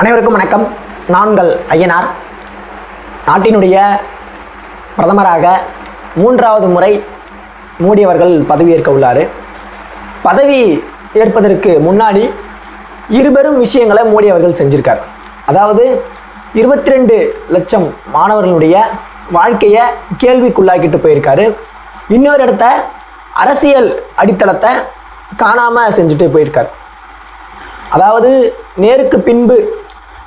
அனைவருக்கும் வணக்கம். நான்கள் ஐயனார். நாட்டினுடைய பிரதமராக மூன்றாவது முறை மோடி அவர்கள் பதவியேற்க உள்ளார். பதவி ஏற்பதற்கு முன்னாடி இருபெரும் விஷயங்களை மோடி அவர்கள் செஞ்சிருக்கார். அதாவது இருபத்தி ரெண்டு லட்சம் மாணவர்களுடைய வாழ்க்கையை கேள்விக்குள்ளாக்கிட்டு போயிருக்காரு. இன்னொரு இடத்த அரசியல் அடித்தளத்தை காணாமல் செஞ்சுட்டு போயிருக்கார். அதாவது நேருக்கு பின்பு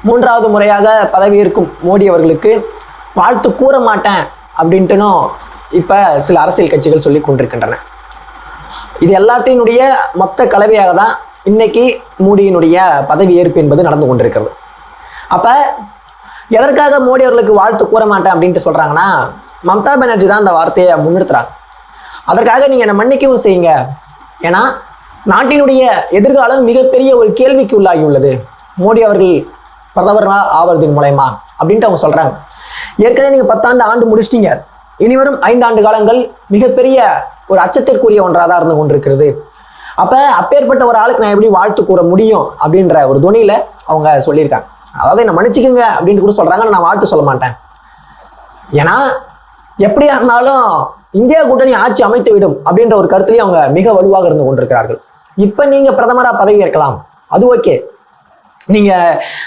மூன்றாவது முறையாக பதவியேற்கும் மோடி அவர்களுக்கு வாழ்த்து கூற மாட்டேன் அப்படின்ட்டுனும் இப்போ சில அரசியல் கட்சிகள் சொல்லி கொண்டிருக்கின்றன. இது எல்லாத்தினுடைய மொத்த கலவையாக தான் இன்னைக்கு மோடியினுடைய பதவியேற்பு என்பது நடந்து கொண்டிருக்கிறது. அப்போ எதற்காக மோடி அவர்களுக்கு வாழ்த்து கூற மாட்டேன் அப்படின்ட்டு சொல்கிறாங்கன்னா மம்தா பானர்ஜி தான் அந்த வார்த்தையை முன்னிறுத்துறாங்க. அதற்காக நீங்கள் என்னை மன்னிக்கவும் செய்யுங்க. ஏன்னா நாட்டினுடைய எதிர்காலம் மிகப்பெரிய ஒரு கேள்விக்கு உள்ளாகி உள்ளது மோடி அவர்கள் பிரதமராக ஆவறதின் மூலயமா அப்படின்ட்டு அவங்க சொல்கிறாங்க ஏற்கனவே நீங்கள் பத்தாண்டு ஆண்டு முடிச்சிட்டீங்க. இனிவரும் ஐந்தாண்டு காலங்கள் மிகப்பெரிய ஒரு அச்சத்திற்குரிய ஒன்றாக தான் இருந்து கொண்டிருக்கிறது. அப்போ அப்பேற்பட்ட ஒரு ஆளுக்கு நான் எப்படி வாழ்த்து கூற முடியும் அப்படின்ற ஒரு துணியில் அவங்க சொல்லியிருக்காங்க. அதாவது என்னை மன்னிச்சிக்கோங்க அப்படின்ட்டு கூட சொல்கிறாங்க நான் வாழ்த்து சொல்ல மாட்டேன். ஏன்னா எப்படியா இருந்தாலும் இந்தியா கூட்டணி ஆட்சி அமைத்து விடும் அப்படின்ற ஒரு கருத்துலையும் அவங்க மிக வலுவாக இருந்து கொண்டிருக்கிறார்கள். இப்போ நீங்கள் பிரதமராக பதவி ஏற்கலாம். அது ஓகே. நீங்க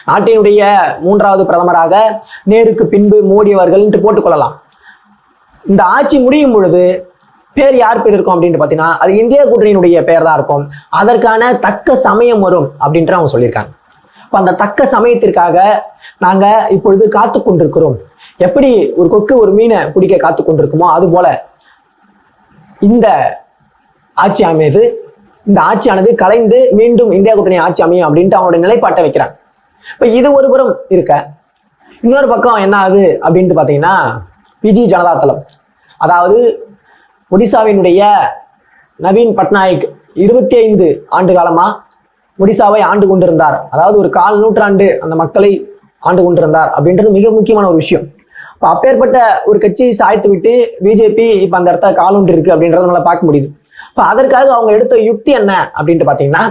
நாட்டினுடைய மூன்றாவது பிரதமராக நேருக்கு பின்பு மோடி அவர்கள்ன்ட்டு போட்டுக்கொள்ளலாம் இந்த ஆட்சி முடியும் பொழுது பேர் யார் பேர் இருக்கும் அப்படின்ட்டு பார்த்தீங்கன்னா அது இந்திய கூட்டணியினுடைய பேர் தான் இருக்கும். அதற்கான தக்க சமயம் வரும் அப்படின்ட்டு அவங்க சொல்லியிருக்காங்க. இப்போ அந்த தக்க சமயத்திற்காக நாங்கள் இப்பொழுது காத்து கொண்டிருக்கிறோம். எப்படி ஒரு கொக்கு ஒரு மீனை பிடிக்க காத்து கொண்டிருக்குமோ அது போல இந்த ஆட்சி அமைது. இந்த ஆட்சியானது கலைந்து மீண்டும் இந்தியா கூட்டணி ஆட்சி அமையும் அப்படின்ட்டு அவங்களுடைய நிலைப்பாட்டை வைக்கிறாங்க. இப்போ இது ஒரு புறம் இருக்க. இன்னொரு பக்கம் என்ன ஆகுது அப்படின்ட்டு பார்த்தீங்கன்னா பிஜி ஜனதா தளம். அதாவது ஒடிசாவினுடைய நவீன் பட்நாயக் இருபத்தி ஐந்து ஆண்டு காலமா ஒடிசாவை ஆண்டு கொண்டிருந்தார். அதாவது ஒரு கால் நூற்றாண்டு அந்த மக்களை ஆண்டு கொண்டிருந்தார் அப்படின்றது மிக முக்கியமான ஒரு விஷயம். இப்போ அப்பேற்பட்ட ஒரு கட்சி சாய்த்து விட்டு பிஜேபி இப்போ அந்த இடத்த காலூன்று இருக்கு அப்படின்றத நம்மளால பார்க்க முடியுது. இப்போ அதற்காக அவங்க எடுத்த யுக்தி என்ன அப்படின்ட்டு பார்த்தீங்கன்னா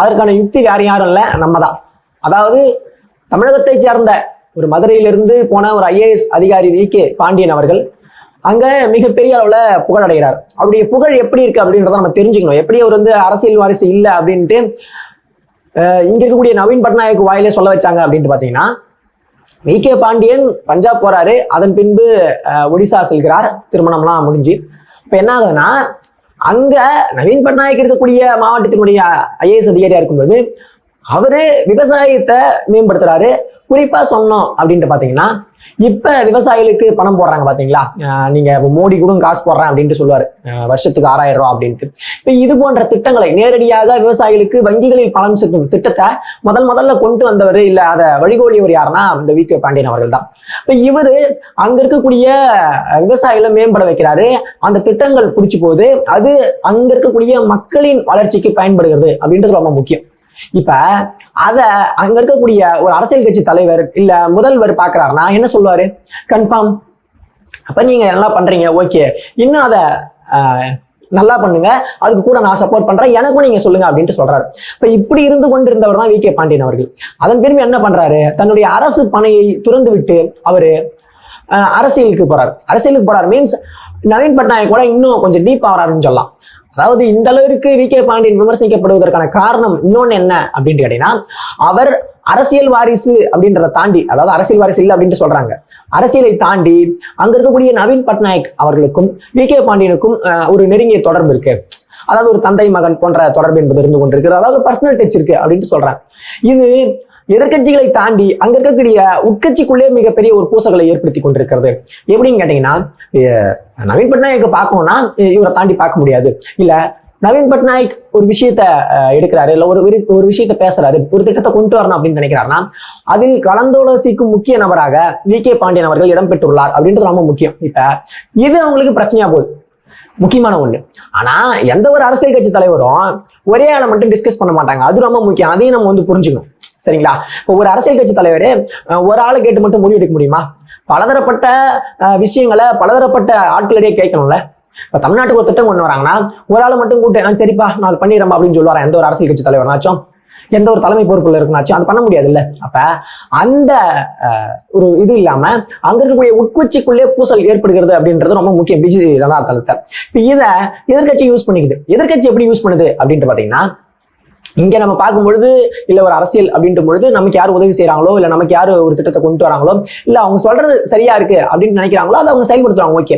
அதற்கான யுக்தி வேற யாரும் இல்லை நம்ம தான் அதாவது தமிழகத்தை சேர்ந்த ஒரு மதுரையிலிருந்து போன ஒரு ஐஏஎஸ் அதிகாரி வி கே பாண்டியன் அவர்கள் அங்கே மிகப்பெரிய அளவுல புகழடைகிறார் அவருடைய புகழ் எப்படி இருக்கு அப்படின்றத நம்ம தெரிஞ்சுக்கணும். எப்படி அவர் வந்து அரசியல் வாரிசு இல்லை அப்படின்ட்டு இங்கே இங்க இருக்கக்கூடிய நவீன் பட்நாயக் வாயிலே சொல்ல வச்சாங்க அப்படின்ட்டு பார்த்தீங்கன்னா வி கே பாண்டியன் பஞ்சாப் போறாரு. அதன் பின்பு ஒடிசா செல்கிறார். திருமணம்லாம் முடிஞ்சு. இப்போ என்ன ஆகுதுன்னா அங்க நவீன் பட்நாயக் இருக்கக்கூடிய மாவட்டத்தினுடைய ஐஏஎஸ் அதிகாரியா இருக்கும்போது அவரு விவசாயத்தை மேம்படுத்துறாரு. குறிப்பா சொன்னோம் அப்படின்ட்டு பாத்தீங்கன்னா இப்ப விவசாயிகளுக்கு பணம் போடுறாங்க பாத்தீங்களா? நீங்க மோடி கூட காசு போடுறேன் அப்படின்ட்டு சொல்லுவாரு. வருஷத்துக்கு ஆறாயிரம் ரூபாய் அப்படின்ட்டு. இப்ப இது போன்ற திட்டங்களை நேரடியாக விவசாயிகளுக்கு வங்கிகளில் பணம் செலுத்தும் திட்டத்தை முதல் முதல்ல கொண்டு வந்தவர் இல்ல அதை வழிகோலியவர் யாருன்னா இந்த வி. கே. பாண்டியன் அவர்கள் தான் இப்ப இவரு அங்க இருக்கக்கூடிய விவசாயிகளை மேம்பட வைக்கிறாரு. அந்த திட்டங்கள் பிடிச்சி போகுது அது அங்க இருக்கக்கூடிய மக்களின் வளர்ச்சிக்கு பயன்படுகிறது அப்படின்றது ரொம்ப முக்கியம். இப்ப அத அங்க இருக்கக்கூடிய ஒரு அரசியல் கட்சி தலைவர் இல்ல முதல்வர் பாக்குறாருன்னா என்ன சொல்லுவாரு? கன்ஃபார்ம் அப்ப நீங்க நல்லா பண்றீங்க ஓகே இன்னும் அதை நல்லா பண்ணுங்க. அதுக்கு கூட நான் சப்போர்ட் பண்றேன். எனக்கும் நீங்க சொல்லுங்க அப்படின்ட்டு சொல்றாரு. இப்ப இப்படி இருந்து கொண்டிருந்தவர் தான் வி கே பாண்டியன் அவர்கள். அதன் பெருமை என்ன பண்றாரு? தன்னுடைய அரசு பணியை துறந்து விட்டு அவரு அரசியலுக்கு போறாரு. அரசியலுக்கு போறாரு. மீன்ஸ் நவீன் பட்நாயக் கூட இன்னும் கொஞ்சம் டீப் ஆகிறாருன்னு சொல்லலாம். அதாவது இந்த அளவிற்கு வி கே பாண்டியன் விமர்சிக்கப்படுவதற்கான காரணம் இன்னொன்னு என்ன அப்படின்னு கேட்டீங்கன்னா அவர் அரசியல் வாரிசு அப்படின்றத தாண்டி அதாவது அரசியல் வாரிசு இல்லை அப்படின்ட்டு சொல்றாங்க. அரசியலை தாண்டி அங்க இருக்கக்கூடிய நவீன் பட்நாயக் அவர்களுக்கும் வி கே பாண்டியனுக்கும் ஒரு நெருங்கிய தொடர்பு இருக்கு. அதாவது ஒரு தந்தை மகன் போன்ற தொடர்பு என்பது இருந்து கொண்டிருக்கு அதாவது பர்சனல் டச் இருக்கு அப்படின்ட்டு சொல்றாங்க. இது எதிர்க்கட்சிகளை தாண்டி அங்க இருக்கக்கூடிய உட்கட்சிக்குள்ளே மிகப்பெரிய ஒரு பூசல்களை ஏற்படுத்தி கொண்டிருக்கிறது. எப்படின்னு கேட்டீங்கன்னா நவீன் பட்நாயக்க பார்க்கணும்னா இவரை தாண்டி பார்க்க முடியாது. இல்ல நவீன் பட்நாயக் ஒரு விஷயத்த அஹ், எடுக்கிறாரு இல்ல ஒரு ஒரு விஷயத்த பேசுறாரு ஒரு திட்டத்தை கொண்டு வரணும் அப்படின்னு நினைக்கிறாருன்னா அதில் கலந்தோலோசிக்கும் முக்கிய நபராக வி கே பாண்டியன் அவர்கள் இடம்பெற்றுள்ளார் அப்படின்றது ரொம்ப முக்கியம். இப்ப இது அவங்களுக்கு பிரச்சனையா போகுது. முக்கியமான ஒண்ணு. ஆனா எந்த ஒரு அரசியல் கட்சி தலைவரும் ஒரே ஆளை மட்டும் டிஸ்கஸ் பண்ண மாட்டாங்க. அது ரொம்ப முக்கியம். அதையும் நம்ம வந்து புரிஞ்சுக்கணும். சரிங்களா? இப்போ ஒரு அரசியல் கட்சி தலைவர் ஒரு ஆளை கேட்டு மட்டும் முடிவு எடுக்க முடியுமா? பலதரப்பட்ட விஷயங்களை பலதரப்பட்ட ஆட்களிடையே கேட்கணும்ல. இப்போ தமிழ்நாட்டுக்கு ஒரு திட்டம் கொண்டு வராங்கன்னா ஒரு ஆளை மட்டும் கூட்டு "ஆ, சரிப்பா நான் அது பண்ணிடுறேன் அப்படின்னு சொல்லுவாரன் எந்த ஒரு அரசியல் கட்சி தலைவர்னாச்சும்? எந்த ஒரு தலைமை பொறுப்புல இருக்குனாச்சும் அது பண்ண முடியாது இல்ல அப்ப அந்த ஒரு இது இல்லாம அங்க இருக்கக்கூடிய உட்குச்சிக்குள்ளே பூசல் ஏற்படுகிறது அப்படின்றது ரொம்ப முக்கியம். பிஜேபி ஜனதா தளத்தை இப்ப இதை எதிர்க்கட்சி யூஸ் பண்ணிக்குது. எதிர்க்கட்சி எப்படி யூஸ் பண்ணுது அப்படின்ட்டு பாத்தீங்கன்னா இங்க நம்ம பார்க்கும் பொழுது இல்ல ஒரு அரசியல் அப்படின்ற பொழுது நமக்கு யார் உதவி செய்றாங்களோ இல்ல நமக்கு யார் ஒரு திட்டத்தை கொண்டு வராங்களோ இல்ல அவங்க சொல்றது சரியா இருக்கு அப்படின்னு நினைக்கிறாங்களோ அதை அவங்க செயல்படுத்துறாங்க. ஓகே.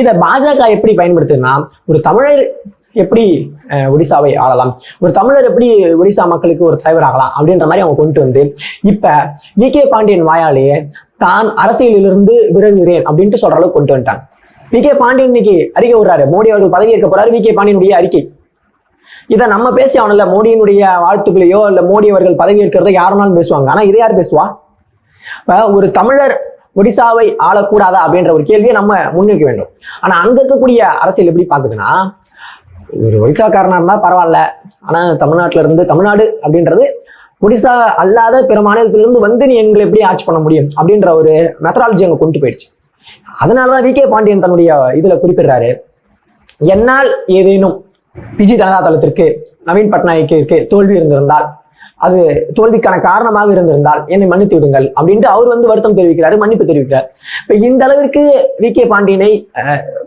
இதை பாஜக எப்படி பயன்படுத்துன்னா ஒரு தமிழர் எப்படி அஹ், ஒடிசாவை ஆளலாம்? ஒரு தமிழர் எப்படி ஒடிசா மக்களுக்கு ஒரு தலைவர் ஆகலாம் அப்படின்ற மாதிரி அவங்க கொண்டு வந்து இப்ப வி கே பாண்டியன் வாயாலேயே தான் அரசியலிலிருந்து விலகுகிறேன் அப்படின்ட்டு சொல்ற அளவுக்கு கொண்டு வந்துட்டாங்க. வி கே பாண்டியன் இன்னைக்கு அறிக்கை விடுறாரு. மோடி அவர்கள் பதவி ஏற்க போறாரு வி கே பாண்டியனுடைய அறிக்கை. இதை நம்ம பேசி அவனில்ல மோடியினுடைய வாழ்த்துக்களையோ இல்ல மோடி அவர்கள் பதவி ஏற்கிறதோ யாருனாலும் பேசுவாங்க. ஆனா இதை யார் பேசுவா? ஒரு தமிழர் ஒடிசாவை ஆளக்கூடாதா அப்படின்ற ஒரு கேள்வியை நம்ம முன்வைக்க வேண்டும். ஆனா அங்க இருக்கக்கூடிய அரசியல் எப்படி பாக்குதுன்னா ஒரு ஒடிசாக்காரனா இருந்தா பரவாயில்ல. ஆனா தமிழ்நாட்டுல இருந்து தமிழ்நாடு அப்படின்றது ஒடிசா அல்லாத பிற மாநிலத்திலிருந்து வந்து நீ எங்களை எப்படி ஆட்சி பண்ண முடியும்? அப்படின்ற ஒரு மெத்தடாலஜி அங்க கொண்டு போயிடுச்சு. அதனாலதான் வி கே பாண்டியன் தன்னுடைய இதுல குறிப்பிடுறாரு. என்னால் ஏதேனும் பிஜி ஜனதா தளத்திற்கு நவீன் பட்நாயக்கிற்கு தோல்வி இருந்திருந்தால் அது தோல்விக்கான காரணமாக இருந்திருந்தால் என்னை மன்னித்து விடுங்கள் அப்படின்ட்டு அவர் வந்து வருத்தம் தெரிவிக்கிறாரு மன்னிப்பு தெரிவிக்கிறார். இப்ப இந்த அளவிற்கு வி கே பாண்டியனை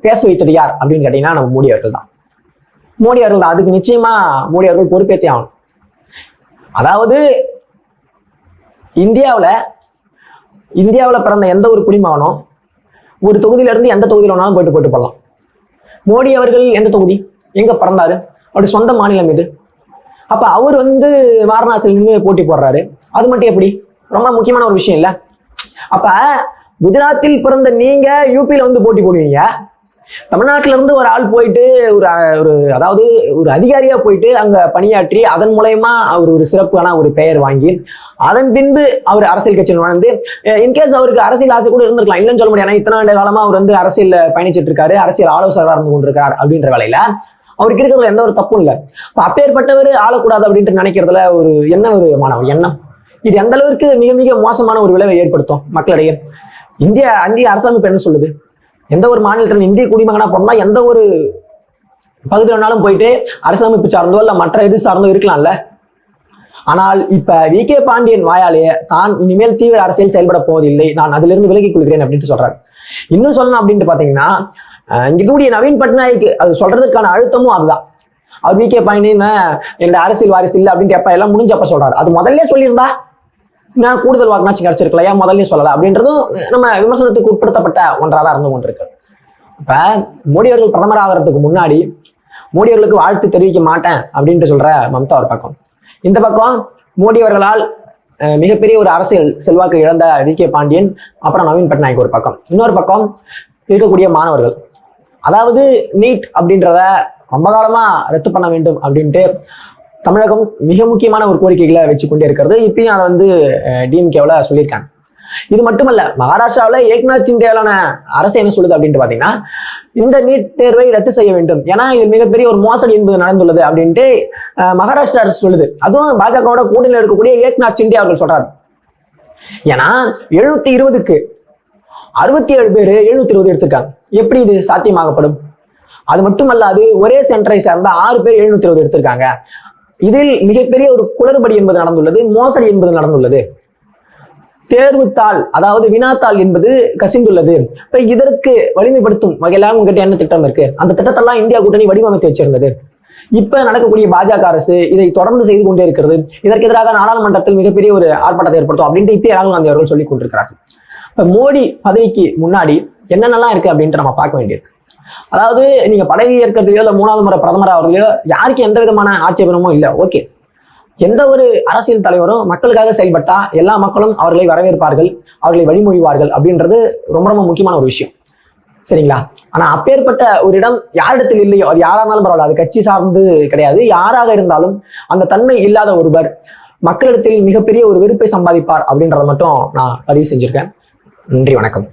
பேச வைத்தது யார் அப்படின்னு கேட்டீங்கன்னா நம்ம மோடி அவர்கள் தான். மோடி அவர்கள் தான் அதுக்கு நிச்சயமா மோடி அவர்கள் பொறுப்பேற்றே ஆகணும். அதாவது இந்தியாவில் இந்தியாவில் பிறந்த எந்த ஒரு குடிமகனும் ஒரு தொகுதியில இருந்து எந்த தொகுதியில் வேணாலும் போயிட்டு போயிட்டு போடலாம் மோடி அவர்கள் எந்த தொகுதி? எங்க பிறந்தாரு? அவருடைய சொந்த மாநிலம் இது அப்ப அவர் வந்து வாரணாசியில் நின்று போட்டி போடுறாரு. அது மட்டும் எப்படி? ரொம்ப முக்கியமான ஒரு விஷயம் இல்ல. அப்ப குஜராத்தில் பிறந்த நீங்க யூபியில் வந்து போட்டி போடுவீங்க. தமிழ்நாட்டில இருந்து ஒரு ஆள் போயிட்டு ஒரு ஒரு அதாவது ஒரு அதிகாரியா போயிட்டு அங்க பணியாற்றி அதன் மூலயமா அவர் ஒரு சிறப்பான ஒரு பெயர் வாங்கி அதன் பின்பு அவர் அரசியல் கட்சியில் வளர்ந்து இன்கேஸ் அவருக்கு அரசியல் ஆசை கூட இருந்திருக்கலாம். இல்லைன்னு சொல்ல முடியாது. ஏன்னா இத்தனை ஆண்டு காலமா அவர் வந்து அரசியல் பயணிச்சிட்டு இருக்காரு. அரசியல் ஆலோசகராக இருந்து கொண்டிருக்கார் அப்படின்ற வேலையில அவருக்கு இருக்கிறதுல எந்த ஒரு தப்பும் இல்லை. இப்ப அப்பேற்பட்டவர் ஆளக்கூடாது அப்படின்ட்டு நினைக்கிறதுல ஒரு என்ன ஒரு மாணவர் எண்ணம்? இது எந்த அளவிற்கு மிக மிக மோசமான ஒரு விளைவை ஏற்படுத்தும் மக்களிடையே? இந்திய இந்திய அரசமைப்பு என்ன சொல்லுது? எந்த ஒரு மாநிலத்தில் இந்திய குடிமகனாக பிறந்தா எந்த ஒரு பகுதி வேணாலும் போயிட்டு அரசமைப்பு சார்ந்தோ இல்லை மற்ற இது சார்ந்தோ இருக்கலாம்ல. ஆனால் இப்ப வி. கே. பாண்டியன் வாயாலேயே தான் இனிமேல் தீவிர அரசியல் செயல்பட போவதில்லை. நான் அதிலிருந்து விலகிக் கொள்கிறேன் அப்படின்ட்டு சொல்றாரு. இன்னும் சொல்லணும் அப்படின்ட்டு பாத்தீங்கன்னா இங்க இருக்கக்கூடிய நவீன் பட்நாயக் அது சொல்றதுக்கான அழுத்தமும் அதுதான். அவர் வி. கே. பாண்டியன் என்னோட அரசியல் வாரிசு இல்லை அப்படின்ட்டு எப்ப எல்லாம் முடிஞ்சப்ப சொல்றாரு. அது முதல்ல சொல்லியிருந்தா நான் கூடுதல் வாக்குனாச்சும் கிடைச்சிருக்கல ஏன் முதல்ல சொல்லல? அப்படின்றதும் நம்ம விமர்சனத்துக்கு உட்படுத்தப்பட்ட ஒன்றாக தான் இருந்து கொண்டிருக்கு. இப்ப மோடி அவர்கள் பிரதமர் ஆகிறதுக்கு முன்னாடி மோடி அவர்களுக்கு வாழ்த்து தெரிவிக்க மாட்டேன் அப்படின்ட்டு சொல்ற மம்தா ஒரு பக்கம். இந்த பக்கம் மோடி அவர்களால் மிகப்பெரிய ஒரு அரசியல் செல்வாக்கு இழந்த வி. கே. பாண்டியன் அப்புறம் நவீன் பட்நாயக் ஒரு பக்கம். இன்னொரு பக்கம் இருக்கக்கூடிய மாணவர்கள். அதாவது நீட் அப்படின்றத ரொம்ப காலமா ரத்து பண்ண வேண்டும் அப்படின்ட்டு தமிழகம் மிக முக்கியமான ஒரு கோரிக்கைகளை வச்சு கொண்டே இருக்கிறது. இப்பயும் அதை வந்து டிஎம்கேவில் சொல்லியிருக்காங்க. இது மட்டுமல்ல மகாராஷ்டிராவில் ஏக்நாத் சிண்டேலான அரசு என்ன சொல்லுது அப்படின்ட்டு பார்த்தீங்கன்னா இந்த நீட் தேர்வை ரத்து செய்ய வேண்டும். ஏன்னா இது மிகப்பெரிய ஒரு மோசடி என்பது நடந்துள்ளது அப்படின்ட்டு மகாராஷ்டிரா அரசு சொல்லுது. அதுவும் பாஜகவோட கூட்டணியில் இருக்கக்கூடிய ஏக்நாத் சிண்டே அவர்கள் சொல்றாரு. ஏன்னா எழுநூத்தி இருபதுக்கு அறுபத்தி ஏழு பேர் எழுநூத்தி இருபது எடுத்திருக்காங்க. எப்படி இது சாத்தியமாகப்படும்? அது மட்டுமல்லாது ஒரே சென்டரை சேர்ந்த ஆறு பேர் எழுநூத்தி இருபது எடுத்திருக்காங்க. இதில் மிகப்பெரிய ஒரு குளறுபடி என்பது நடந்துள்ளது மோசடி என்பது நடந்துள்ளது. தேர்வுத்தாள் அதாவது வினாத்தாள் என்பது கசிந்துள்ளது. இப்ப இதற்கு வலிமைப்படுத்தும் வகையில உங்ககிட்ட என்ன திட்டம் இருக்கு? அந்த திட்டத்தெல்லாம் இந்தியா கூட்டணி வடிவமைத்து வச்சிருந்தது. இப்ப நடக்கக்கூடிய பாஜக அரசு இதை தொடர்ந்து செய்து கொண்டே இருக்கிறது. இதற்கு எதிராக நாடாளுமன்றத்தில் மிகப்பெரிய ஒரு ஆர்ப்பாட்டத்தை ஏற்படுத்தும் அப்படின்ட்டு இப்ப ராகுல் காந்தி அவர்கள் சொல்லிக் கொண்டிருக்கிறார்கள். இப்ப மோடி பதவிக்கு முன்னாடி என்னென்னலாம் இருக்கு அப்படின்ட்டு நம்ம பார்க்க வேண்டியிருக்கு. அதாவது நீங்க பதவி ஏற்கிறதுலையோ இல்ல மூணாவது முறை பிரதமர் ஆகிறதுலையோ யாருக்கு எந்த விதமான ஆட்சேபனமும் இல்லை. ஓகே எந்த ஒரு அரசியல் தலைவரும் மக்களுக்காக செயல்பட்டா எல்லா மக்களும் அவர்களை வரவேற்பார்கள் அவர்களை வழிமொழிவார்கள் அப்படின்றது ரொம்ப ரொம்ப முக்கியமான ஒரு விஷயம். சரிங்களா? ஆனா அப்பேற்பட்ட ஒரு இடம் யாரிடத்தில் இல்லையோ அது யாரா இருந்தாலும் பரவாயில்ல. அது கட்சி சார்ந்து கிடையாது. யாராக இருந்தாலும் அந்த தன்மை இல்லாத ஒருவர் மக்களிடத்தில் மிகப்பெரிய ஒரு வெறுப்பை சம்பாதிப்பார் அப்படின்றத மட்டும் நான் பதிவு செஞ்சிருக்கேன். நன்றி வணக்கம்.